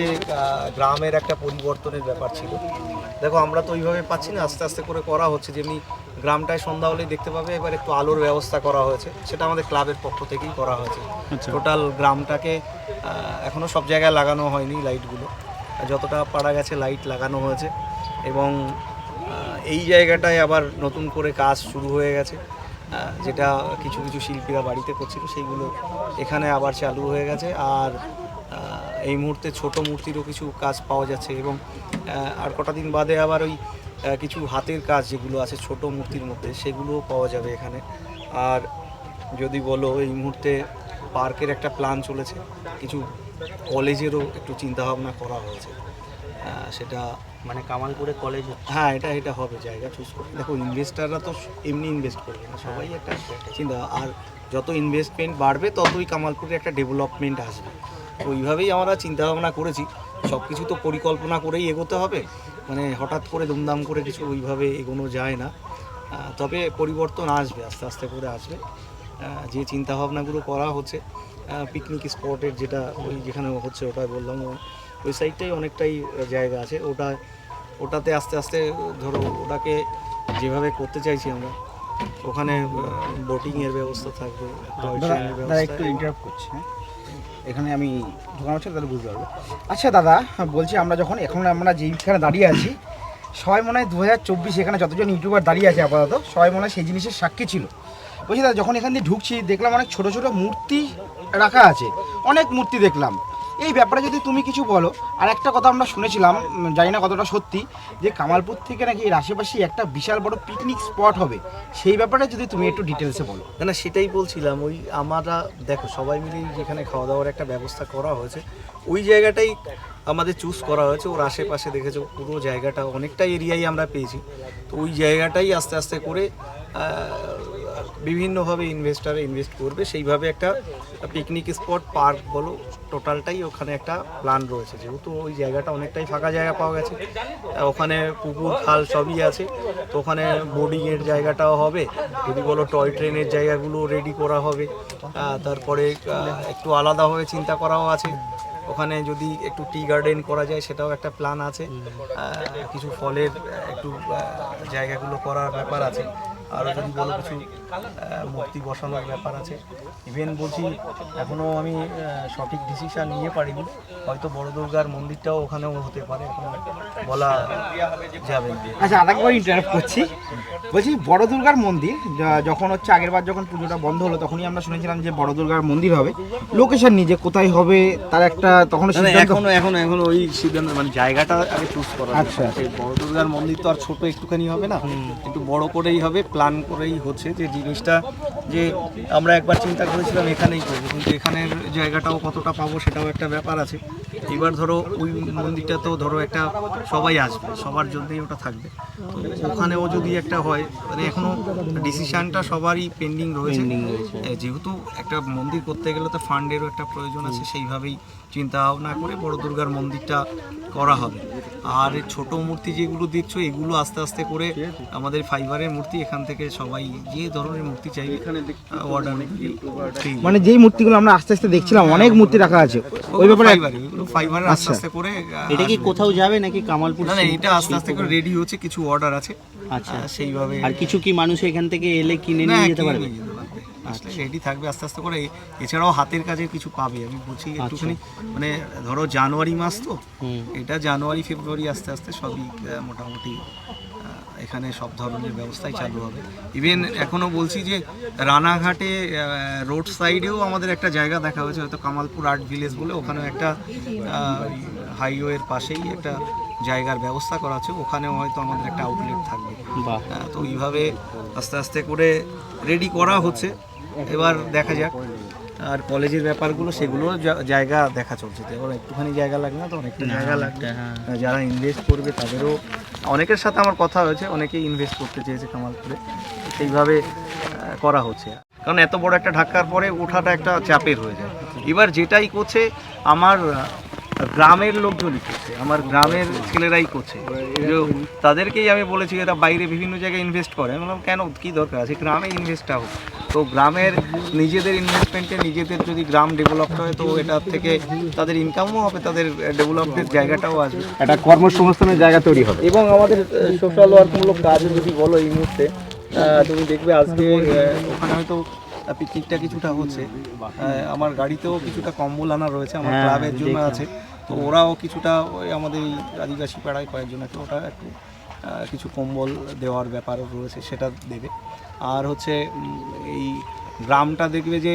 আহ, গ্রামের একটা পরিবর্তনের ব্যাপার ছিল। দেখো আমরা তো ওইভাবে পাচ্ছি না আস্তে আস্তে করে করা হচ্ছে। যেমনি গ্রামটায় সন্ধ্যা হলেই দেখতে পাবে এবার একটু আলোর ব্যবস্থা করা হয়েছে। সেটা আমাদের ক্লাবের পক্ষ থেকেই করা হয়েছে। আচ্ছা। টোটাল গ্রামটাকে এখনও সব জায়গায় লাগানো হয়নি লাইটগুলো। যতটা পারা গেছে লাইট লাগানো হয়েছে। এবং এই জায়গাটায় আবার নতুন করে কাজ শুরু হয়ে গেছে। যেটা কিছু কিছু শিল্পীরা বাড়িতে করছিল সেইগুলো এখানে আবার চালু হয়ে গেছে। আর এই মুহূর্তে ছোট মূর্তিরও কিছু কাজ পাওয়া যাচ্ছে এবং আর কটা দিন বাদে আবার ওই কিছু হাতের কাজ যেগুলো আছে ছোট মূর্তির মধ্যে সেগুলোও পাওয়া যাবে এখানে। আর যদি বলো এই মুহূর্তে পার্কের একটা প্ল্যান চলেছে কিছু কলেজেরও একটু চিন্তাভাবনা করা হয়েছে। সেটা মানে কামালপুরে কলেজ হ্যাঁ এটা এটা হবে জায়গা চুজ করে। দেখো ইনভেস্টাররা তো এমনি ইনভেস্ট করবে না সবাই একটা চিন্তা। আর যত ইনভেস্টমেন্ট বাড়বে ততই কামালপুরে একটা ডেভেলপমেন্ট আসবে। তো ওইভাবেই আমরা চিন্তা ভাবনা করেছি। সব কিছু তো পরিকল্পনা করেই এগোতে হবে। মানে হঠাৎ করে দুমদাম করে কিছু ওইভাবে এগোনো যায় না। তবে পরিবর্তন আসবে আস্তে আস্তে করে আসবে। যে চিন্তা ভাবনাগুলো করা হচ্ছে পিকনিক স্পটের যেটা ওই যেখানে হচ্ছে ওটা বললাম। ওই সাইডটাই অনেকটাই জায়গা আছে। ওটা ওটাতে আস্তে আস্তে ধরো ওটাকে যেভাবে করতে চাইছি আমরা ওখানে বোটিংয়ের ব্যবস্থা থাকবে একটু ইন্টারাপ্ট করছি হ্যাঁ? এখানে আমি ঢোকানো ছিল তাহলে বুঝতে পারব। আচ্ছা দাদা, বলছি আমরা যখন, এখন আমরা যেইখানে দাঁড়িয়ে আছি, সবাই মনে হয় দু হাজার চব্বিশ এখানে যতজন ইউটিউবার দাঁড়িয়ে আছে আপাতত, সবাই মনে হয় সেই জিনিসের সাক্ষী ছিল। বলছি দাদা, যখন এখান দিয়ে ঢুকছি, দেখলাম অনেক ছোট ছোট মূর্তি রাখা আছে। অনেক মূর্তি দেখলাম। এই ব্যাপারে যদি তুমি কিছু বলো, আর একটা কথা আমরা শুনেছিলাম জানি না কতটা সত্যি, যে কামালপুর থেকে নাকি এর আশেপাশে একটা বিশাল বড় পিকনিক স্পট হবে। সেই ব্যাপারে যদি তুমি একটু ডিটেলসে বলো। না সেটাই বলছিলাম। ওই আমরা, দেখো, সবাই মিলেই যেখানে খাওয়া দাওয়ার একটা ব্যবস্থা করা হয়েছে, ওই জায়গাটাই আমাদের চুজ করা হয়েছে। ওর আশেপাশে দেখেছ, পুরো জায়গাটা অনেকটা এরিয়াই আমরা পেয়েছি। তো ওই জায়গাটাই আস্তে আস্তে করে বিভিন্নভাবে ইনভেস্টার ইনভেস্ট করবে। সেইভাবে একটা পিকনিক স্পট পার্ক বলো টোটালটাই ওখানে একটা প্ল্যান রয়েছে। যেহেতু ওই জায়গাটা অনেকটাই ফাঁকা জায়গা পাওয়া গেছে। ওখানে পুকুর, খাল সবই আছে। তো ওখানে বোর্ডিংয়ের জায়গাটাও হবে। যদি বলো টয় ট্রেনের জায়গাগুলো রেডি করা হবে। তারপরে একটু আলাদাভাবে চিন্তা করাও আছে। ওখানে যদি একটু টি গার্ডেন করা যায়, সেটাও একটা প্ল্যান আছে। কিছু ফলের একটু জায়গাগুলো করার ব্যাপার আছে। আরও যদি বলো কিছু মূর্তি বসানোর ব্যাপার আছে। ইভেন বলছি এখনও আমি সঠিক ডিসিশন নিয়ে পারিনি। হয়তো বড় দুর্গার মন্দিরটাও ওখানেও হতে পারে এখন বলা যাবে আচ্ছা আরেকবার ইন্টারাপ্ট করছি। বলছি বড় দুর্গার মন্দির য- যখন হচ্ছে আগেরবার যখন পুজোটা বন্ধ হলো তখনই আমরা শুনেছিলাম যে বড় দুর্গার মন্দির হবে। লোকেশন নিয়ে যে কোথায় হবে তার একটা তখন এখনও এখনও এখনও ওই সিদ্ধান্ত মানে জায়গাটা আগে চুজ করা আচ্ছা। বড় দুর্গার মন্দির তো আর ছোট একটুখানি হবে না একটু বড় করেই হবে প্ল্যান করেই হচ্ছে যে জিনিসটা যে আমরা একবার চিন্তা করেছিলাম এখানেই করব কিন্তু এখানের জায়গাটাও কতটা পাবো সেটাও একটা ব্যাপার আছে। এবার ধরো ওই মন্দিরটা তো ধরো একটা সবাই আসবে সবার জন্যই ওটা থাকবে। তো ওখানেও যদি একটা হয় মানে এখনও ডিসিশানটা সবারই পেন্ডিং রয়েছে। যেহেতু একটা মন্দির করতে গেলে তো ফান্ডেরও একটা প্রয়োজন আছে সেইভাবেই চিন্তা ভাবনা করে বড় দুর্গার মন্দিরটা করা হবে। আর ছোট মূর্তি যেগুলো দেখছ এগুলো আস্তে আস্তে করে আমাদের ফাইবারের মূর্তি এখান থেকে সবাই যে ধরনের মূর্তি চাই অর্ডার মানে যেই মূর্তিগুলো আমরা আস্তে আস্তে দেখছিলাম অনেক মূর্তি রাখা আছে। ওই ব্যাপারে ফাইবার ফাইবারের আস্তে আচ্ছা। আস্তে করে এটা কি কোথাও যাবে নাকি কামালপুর না এটা আস্তে আস্তে করে রেডি হচ্ছে কিছু অর্ডার আছে। আচ্ছা। সেইভাবে আর কিছু কি মানুষ এখান থেকে এলে কিনে নিয়ে যেতে পারবে। আসলে রেডি থাকবে আস্তে আস্তে করে। এছাড়াও হাতের কাজে কিছু পাবে। আমি বলছি একটুখানি মানে ধরো জানুয়ারি মাস তো এটা জানুয়ারি ফেব্রুয়ারি আস্তে আস্তে সবই মোটামুটি এখানে সব ধরনের ব্যবস্থাই চালু হবে। ইভেন এখনও বলছি যে রানাঘাটে রোড সাইডেও আমাদের একটা জায়গা দেখা হয়েছে হয়তো কামালপুর আর্ট ভিলেজ বলে ওখানে একটা হাইওয়ের পাশেই একটা জায়গার ব্যবস্থা করা আছে ওখানেও হয়তো আমাদের একটা আউটলেট থাকবে। তো এইভাবে আস্তে আস্তে করে রেডি করা হচ্ছে। এবার দেখা যাক। আর কলেজের ব্যাপারগুলো সেগুলো জায়গা দেখা চলছে। তো এবার একটুখানি জায়গা লাগবে না তো অনেকটা জায়গা লাগবে। হ্যাঁ। যারা ইনভেস্ট করবে তাদেরও অনেকের সাথে আমার কথা হয়েছে অনেকেই ইনভেস্ট করতে চেয়েছে কামালপুরে। সেইভাবে করা হচ্ছে। কারণ এত বড় একটা ঢাকার পরে ওঠাটা একটা চাপের হয়ে যায়। এবার যেটাই করছে আমার গ্রামের লোকজনই করছে। আমার গ্রামের ছেলেরাই করছে। তাদেরকেই আমি বলেছি এরা বাইরে বিভিন্ন জায়গায় ইনভেস্ট করে। আমি বললাম কেন? কী দরকার? আছে গ্রামে ইনভেস্টটা হোক। তো গ্রামের নিজেদের ইনভেস্টমেন্টে নিজেদের যদি গ্রাম ডেভেলপ হয় তো এটা থেকে তাদের ইনকামও হবে তাদের ডেভেলপের জায়গাটাও আসবে। একটা কর্মসংস্থানের জায়গা তৈরি হবে। এবং আমাদের সোশ্যাল ওয়ার্কমূলক কাজ যদি বলো এই মুহূর্তে তুমি দেখবে আজকে ওখানে হয়তো পিকনিকটা কিছুটা হচ্ছে। আমার গাড়িতেও কিছুটা কম্বল আনা রয়েছে আমার হ্যাঁ, ক্লাবের জন্য আছে। তো ওরাও কিছুটা ওই আমাদের এই আদিবাসী পাড়ায় কয়েকজনকে ওটা একটু কিছু কম্বল দেওয়ার ব্যাপারও রয়েছে সেটা দেবে। আর হচ্ছে এই গ্রামটা দেখবে যে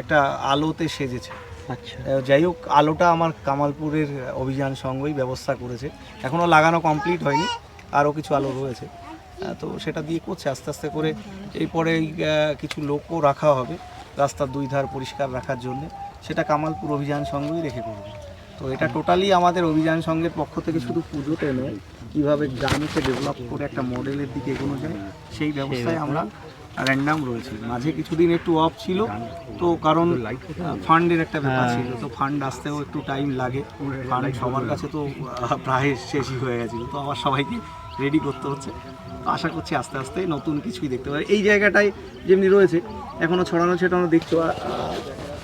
একটা আলোতে সেজেছে। আচ্ছা। যাই হোক আলোটা আমার কামালপুরের অভিযান সঙ্গই ব্যবস্থা করেছে। এখনও লাগানো কমপ্লিট হয়নি আরও কিছু আলো রয়েছে। তো সেটা দিয়ে করছে আস্তে আস্তে করে। এরপরে কিছু লোকও রাখা হবে রাস্তার দুই ধার পরিষ্কার রাখার জন্য। সেটা কামালপুর অভিযান সঙ্গই রেখে করবে। তো এটা টোটালি আমাদের অভিযান সঙ্গের পক্ষ থেকে শুধু পুজোতে নয় কীভাবে গ্রামকে ডেভেলপ করে একটা মডেলের দিকে এগোনো যায় সেই ব্যবস্থায় আমরা র্যান্ডাম রয়েছি। মাঝে কিছুদিন একটু অফ ছিল তো কারণ ফান্ডের একটা ব্যাপার ছিল তো ফান্ড আসতেও একটু টাইম লাগে। ফান্ড সবার কাছে তো প্রায় শেষই হয়ে গেছিল তো আবার সবাইকে রেডি করতে হচ্ছে। তো আশা করছি আস্তে আস্তে নতুন কিছুই দেখতে পাবে। এই জায়গাটায় যেমনি রয়েছে এখনও ছড়ানো ছেটানো দেখছ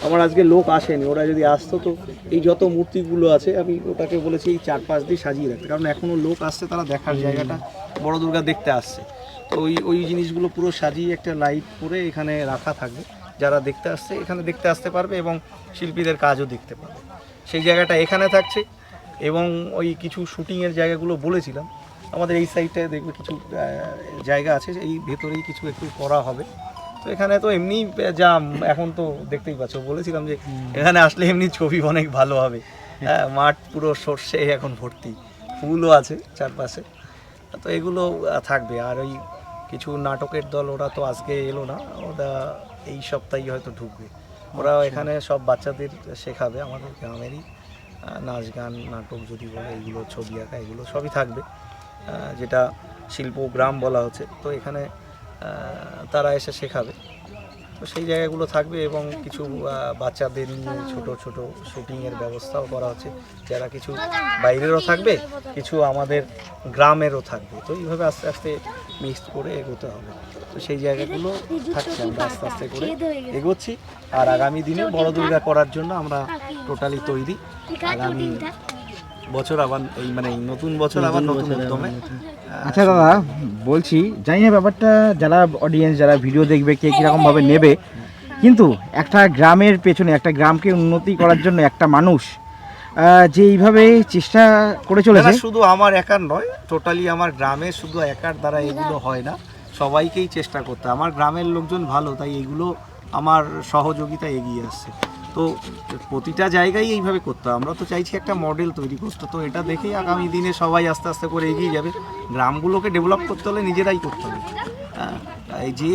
আমার আজকে লোক আসেনি, ওরা যদি আসতো তো এই যত মূর্তিগুলো আছে, আমি ওটাকে বলেছি এই চার পাঁচ দিয়ে সাজিয়ে রাখতে। কারণ এখনও লোক আসছে, তারা দেখার জায়গাটা বড় দুর্গা দেখতে আসছে। তো ওই ওই জিনিসগুলো পুরো সাজিয়ে একটা লাইট করে এখানে রাখা থাকবে। যারা দেখতে আসছে, এখানে দেখতে আসতে পারবে এবং শিল্পীদের কাজও দেখতে পারবে। সেই জায়গাটা এখানে থাকছে এবং ওই কিছু শুটিংয়ের জায়গাগুলো বলেছিলাম। আমাদের এই সাইডটায় দেখবে কিছু জায়গা আছে, এই ভেতরেই কিছু একটু করা হবে। তো এখানে তো এমনি জাম এখন তো দেখতেই পাচ্ছ বলেছিলাম যে এখানে আসলে এমনি ছবি অনেক ভালো হবে। হ্যাঁ মাঠ পুরো সর্ষে এখন ভর্তি। ফুলও আছে চারপাশে। তো এগুলো থাকবে। আর ওই কিছু নাটকের দল ওরা তো আজকে এলো না। ওরা এই সপ্তাহে হয়তো ঢুকবে। ওরা এখানে সব বাচ্চাদের শেখাবে আমাদের গ্রামেরই নাচ গান নাটক যদি বলে এইগুলো ছবি আঁকা এগুলো সবই থাকবে। যেটা শিল্প গ্রাম বলা হচ্ছে। তো এখানে তারা এসে শেখাবে। তো সেই জায়গাগুলো থাকবে এবং কিছু বাচ্চাদের নিয়ে ছোট ছোট শুটিংয়ের ব্যবস্থাও করা হচ্ছে। যারা কিছু বাইরেরও থাকবে কিছু আমাদের গ্রামেরও থাকবে। তো এইভাবে আস্তে আস্তে মিক্স করে এগোতে হবে। তো সেই জায়গাগুলো থাকছে আমরা আস্তে আস্তে করে এগোচ্ছি। আর আগামী দিনে বড় দুর্গা করার জন্য আমরা টোটালি তৈরি। আগামী বছর আবার এই মানে নতুন বছর আবার নতুন উদ্যমে। আচ্ছা দাদা বলছি জানি না ব্যাপারটা যারা অডিয়েন্স যারা ভিডিও দেখবে কে কীরকম ভাবে নেবে কিন্তু একটা গ্রামের পেছনে একটা গ্রামকে উন্নতি করার জন্য একটা মানুষ যে এইভাবে চেষ্টা করে চলেছে। শুধু আমার একার নয় টোটালি আমার গ্রামে শুধু একার দ্বারা এগুলো হয় না সবাইকেই চেষ্টা করতে আমার গ্রামের লোকজন ভালো তাই এগুলো আমার সহযোগিতা এগিয়ে আসছে। তো প্রতিটা জায়গায় এইভাবে করতে হয়। আমরা তো চাইছি একটা মডেল তৈরি করতে। তো এটা দেখেই আগামী দিনে সবাই আস্তে আস্তে করে এগিয়ে যাবে। গ্রামগুলোকে ডেভেলপ করতে হলে নিজেরাই করতে হবে। হ্যাঁ, এই যে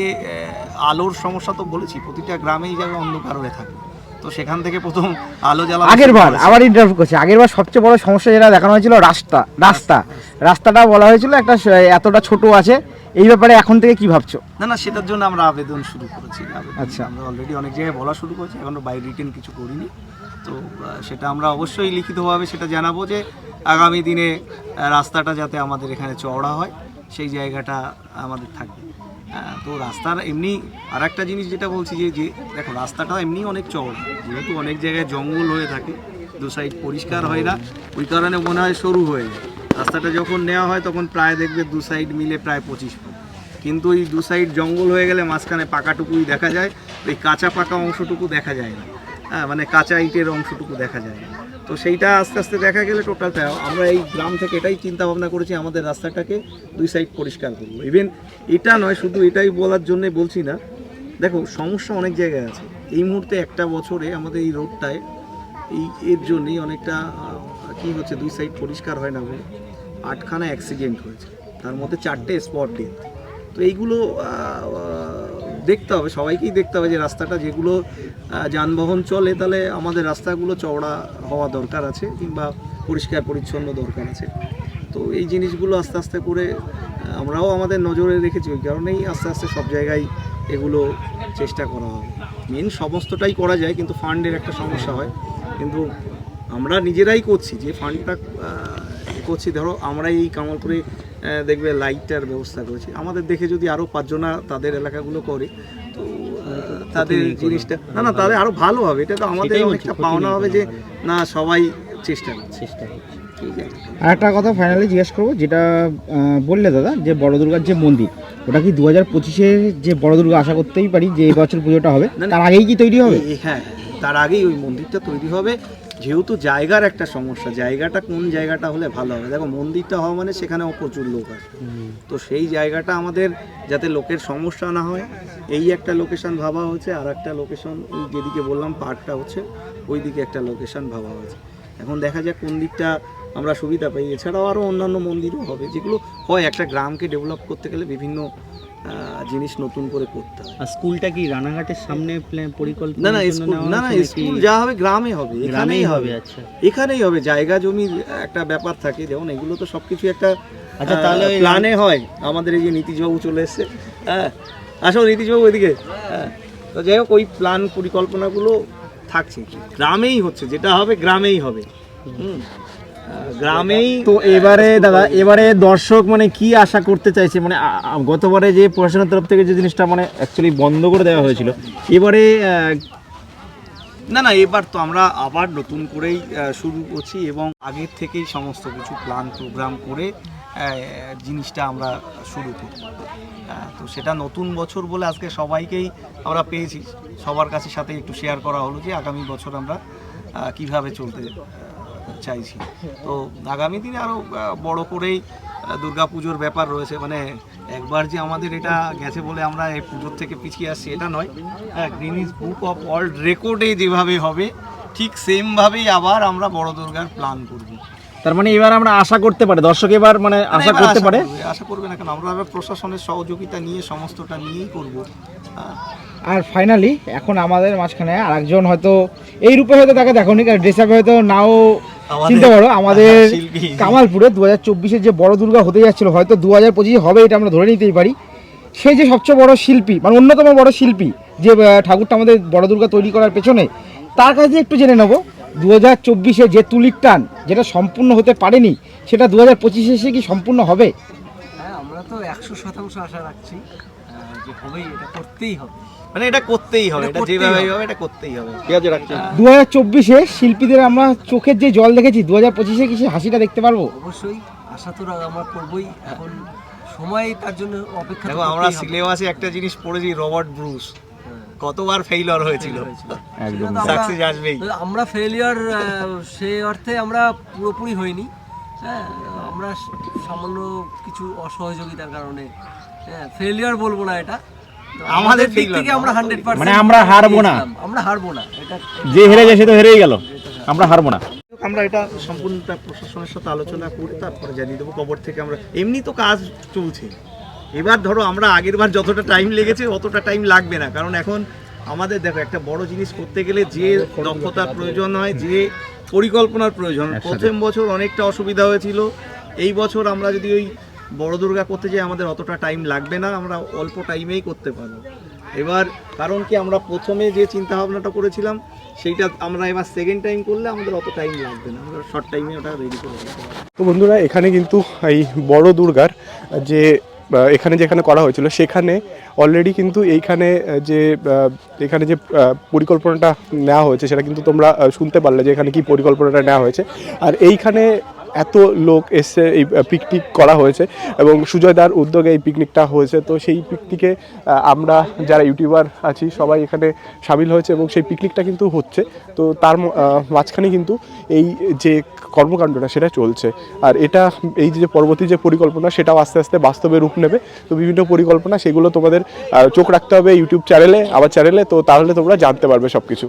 আলোর সমস্যা তো বলেছি প্রতিটা গ্রামেই যাবে অন্ধকার হয়ে থাকবে তো সেখান থেকে প্রথম আলো জ্বালা আগের বার আবার ইন্টারভিউ করছি। আগের বার সবচেয়ে বড় সমস্যা যেটা দেখানো হয়েছিল রাস্তা রাস্তা। রাস্তাটা বলা হয়েছিল একটা এতটা ছোট আছে এই ব্যাপারে এখন থেকে কি ভাবছ? না না সেটার জন্য আমরা আবেদন শুরু করেছি। আচ্ছা। আমরা অলরেডি অনেক জায়গায় বলা শুরু করেছি এখনও বাই রিটেন কিছু করিনি। তো সেটা আমরা অবশ্যই লিখিতভাবে সেটা জানাব যে আগামী দিনে রাস্তাটা যাতে আমাদের এখানে চওড়া হয় সেই জায়গাটা আমাদের থাকবে। তো রাস্তার এমনি আর একটা জিনিস যেটা বলছি যে যে দেখো রাস্তাটা এমনি অনেক চওড়া। যেহেতু অনেক জায়গায় জঙ্গল হয়ে থাকে দু সাইড পরিষ্কার হয় না ওই কারণে মনে হয় সরু হয়ে যায়। রাস্তাটা যখন নেওয়া হয়, তখন প্রায় দেখবে দু সাইড মিলে প্রায় পঁচিশ ফুট। কিন্তু এই দু সাইড জঙ্গল হয়ে গেলে মাঝখানে পাকাটুকুই দেখা যায় এই কাঁচা পাকা অংশটুকু দেখা যায় না। হ্যাঁ মানে কাঁচা ইটের অংশটুকু দেখা যায় না। তো সেইটা আস্তে আস্তে দেখা গেলে টোটালটা আমরা এই গ্রাম থেকে এটাই চিন্তা ভাবনা করেছি, আমাদের রাস্তাটাকে দুই সাইড পরিষ্কার করব। ইভেন এটা নয়, শুধু এটাই বলার জন্যে বলছি না। দেখো, সমস্যা অনেক জায়গায় আছে। এই মুহূর্তে একটা বছরে আমাদের এই রোডটায় এই এর জন্যই অনেকটা কি হচ্ছে, দুই সাইড পরিষ্কার হয় না বলে? আটখানা অ্যাক্সিডেন্ট হয়েছে। তার মধ্যে চারটে স্পট ডেথ তো এইগুলো দেখতে হবে, সবাইকেই দেখতে হবে যে রাস্তাটা যেগুলো যানবাহন চলে, তাহলে আমাদের রাস্তাগুলো চওড়া হওয়া দরকার আছে, কিংবা পরিষ্কার পরিচ্ছন্ন দরকার আছে। তো এই জিনিসগুলো আস্তে আস্তে করে আমরাও আমাদের নজরে রেখেছি, ওই কারণেই আস্তে আস্তে সব জায়গায় এগুলো চেষ্টা করা হবে। মেন সমস্তটাই করা যায়, কিন্তু ফান্ডের একটা সমস্যা হয়। কিন্তু আমরা নিজেরাই করছি যে ফান্ডটা করছি ধরো আমরা এই কামালপুরে দেখবে লাইটটার ব্যবস্থা করেছি। আমাদের দেখে যদি আরও পাঁচজনা তাদের এলাকাগুলো করে তো তাদের জিনিসটা না না তাদের আরও ভালো হবে। এটা তো আমাদের অনেকটা পাওনা হবে যে না সবাই চেষ্টা করছে। চেষ্টা ঠিক আছে। আর একটা কথা ফাইনালি জিজ্ঞেস করব যেটা বললে দাদা যে বড় দুর্গার যে মন্দির ওটা কি দু হাজার পঁচিশের যে বড় দুর্গা আশা করতেই পারি যে এই বছর পুজোটা হবে। তার আগেই কি তৈরি হবে? হ্যাঁ তার আগেই ওই মন্দিরটা তৈরি হবে। যেহেতু জায়গার একটা সমস্যা জায়গাটা কোন জায়গাটা হলে ভালো হবে? দেখো মন্দিরটা হওয়া মানে সেখানেও প্রচুর লোক আসবে তো সেই জায়গাটা আমাদের যাতে লোকের সমস্যা না হয় এই একটা লোকেশন ভাবা হয়েছে। আর একটা লোকেশন ওই যেদিকে বললাম পার্কটা হচ্ছে ওই দিকে একটা লোকেশন ভাবা হয়েছে। এখন দেখা যাক কোন দিকটা আমরা সুবিধা পাই। এছাড়াও আরও অন্যান্য মন্দিরও হবে যেগুলো হয়। একটা গ্রামকে ডেভেলপ করতে গেলে বিভিন্ন জিনিস নতুন করে করতে হয়। আর স্কুলটা কি রানাঘাটের সামনে পরিকল্পনা না না স্কুল না না স্কুল যা হবে গ্রামে হবে গ্রামেই এখানেই হবে হবে। আচ্ছা। এখানেই হবে জায়গা জমির একটা ব্যাপার থাকে যেমন এগুলো তো সবকিছু একটা আচ্ছা, তাহলে প্ল্যানে হয়। আমাদের এই যে নীতিশবাবু চলে এসছে হ্যাঁ। আসো নীতিশবাবু ওইদিকে হ্যাঁ। তো যাই হোক ওই প্ল্যান পরিকল্পনাগুলো থাকছে। গ্রামেই হচ্ছে যেটা হবে গ্রামেই হবে। হুম। গ্রামেই তো এবারে দাদা এবারে দর্শক মানে কি আশা করতে চাইছে? মানে গতবারে যে প্রশাসনের তরফ থেকে যে জিনিসটা মানে অ্যাকচুয়ালি বন্ধ করে দেওয়া হয়েছিল এবারে না না এবার তো আমরা আবার নতুন করেই শুরু করছি এবং আগের থেকেই সমস্ত কিছু প্ল্যান প্রোগ্রাম করে জিনিসটা আমরা শুরু করি। তো সেটা নতুন বছর বলে আজকে সবাইকেই আমরা পেয়েছি। সবার কাছে সাথে একটু শেয়ার করা হলো যে আগামী বছর আমরা কীভাবে চলতে চাইছি। তো আগামী দিনে আরও বড় করেই দুর্গা পুজোর ব্যাপার রয়েছে। মানে একবার যে আমাদের এটা গেছে বলে আমরা এই পুজোর থেকে পিছিয়ে আসছি এটা নয়। হ্যাঁ গ্রিনিজ বুক অফ ওয়ার্ল্ড রেকর্ডে যেভাবে হবে ঠিক সেমভাবেই আবার আমরা বড় দুর্গার প্ল্যান করব। তার মানে এবার আমরা আশা করতে পারে দর্শক এবার মানে আশা করতে পারে। আশা করবে না কেন? আমরা এবার প্রশাসনের সহযোগিতা নিয়ে সমস্তটা নিয়েই করব। আর ফাইনালি এখন আমাদের মাঝখানে আরেকজন হয়তো এই রূপে হয়তো তাকে দেখো নি ড্রেস আপে হয়তো নাও চিনতে পারো আমাদের কামালপুরে দু হাজার চব্বিশের যে বড় দুর্গা হতে যাচ্ছিল হয়তো দু হাজার পঁচিশে হবে এটা আমরা ধরে নিতেই পারি। সে যে সবচেয়ে বড় শিল্পী মানে অন্যতম বড় শিল্পী যে ঠাকুরটা আমাদের বড় দুর্গা তৈরি করার পেছনে তার কাছে একটু জেনে নেব দু হাজার চব্বিশে যে তুলির টান যেটা সম্পূর্ণ হতে পারেনি সেটা দু হাজার পঁচিশে এসে কি সম্পূর্ণ হবে? হ্যাঁ আমরা তো একশো শতাংশ আশা রাখছি যে হবেই এটা করতেই হবে। মানে এটা করতেই হবে এটা এটা করতেই যেভাবে হবে। এটা করতেই হবে। ঠিক আছে রাখছি। দু হাজার চব্বিশে শিল্পীদের আমরা চোখের যে জল দেখেছি দু হাজার পঁচিশে কি সে হাসিটা দেখতে পারব? অবশ্যই আশা তো আমরা করবই। এখন সময় তার জন্য অপেক্ষা দেখো আমরা সিলেবাসে একটা জিনিস পড়েছি রবার্ট ব্রুস। কতবার ফেইলর হয়েছিল। একদম। সাকসেস আসবেই। আমরা ফেলিয়ার সে অর্থে আমরা পুরোপুরি হইনি। হ্যাঁ আমরা সামান্য কিছু অসহযোগিতার কারণে। হ্যাঁ ফেলিয়ার বলব না এটা। আমাদের দিক থেকে আমরা হান্ড্রেড মানে আমরা হারবো না। আমরা হারবো না। এটা যে হেরে যায় সে তো হেরেই গেল। আমরা হারবো না। আমরা এটা সম্পূর্ণটা প্রশাসনের সাথে আলোচনা করে তারপরে জানিয়ে দেবো কবর থেকে আমরা। এমনি তো কাজ চলছে। এবার ধরো আমরা আগের বার যতটা টাইম লেগেছে অতটা টাইম লাগবে না। কারণ এখন আমাদের দেখো একটা বড় জিনিস করতে গেলে যে দক্ষতার প্রয়োজন হয় যে পরিকল্পনার প্রয়োজন প্রথম বছর অনেকটা অসুবিধা হয়েছিল। এই বছর আমরা যদি ওই বড় দুর্গা করতে যাই আমাদের অতটা টাইম লাগবে না, আমরা অল্প টাইমেই করতে পারব। এবার কারণ কি, আমরা প্রথমে যে চিন্তা ভাবনাটা করেছিলাম, সেইটা আমরা এবার সেকেন্ড টাইম করলে আমাদের অত টাইম লাগবে না, আমরা শর্ট টাইমে ওটা রেডি করে তো বন্ধুরা, এখানে কিন্তু এই বড় দুর্গার যে এখানে যেখানে করা হয়েছিল, সেখানে অলরেডি কিন্তু এইখানে যে এখানে যে পরিকল্পনাটা নেওয়া হয়েছে, সেটা কিন্তু তোমরা শুনতে পারলে যে এখানে কি পরিকল্পনাটা নেওয়া হয়েছে। আর এইখানে এত লোক এসে এই পিকনিক করা হয়েছে এবং সুজয় দার উদ্যোগে এই পিকনিকটা হয়েছে। তো সেই পিকনিকে আমরা যারা ইউটিউবার আছি, সবাই এখানে সামিল হয়েছে এবং সেই পিকনিকটা কিন্তু হচ্ছে। তো তার মাঝখানে কিন্তু এই যে কর্মকাণ্ডটা, সেটা চলছে। আর এটা, এই যে পরবর্তী যে পরিকল্পনা, সেটাও আস্তে আস্তে বাস্তবে রূপ নেবে। তো বিভিন্ন পরিকল্পনা, সেগুলো তোমাদের চোখ রাখতে হবে ইউটিউব চ্যানেলে আমার চ্যানেলে তো তাহলে তোমরা জানতে পারবে সব কিছু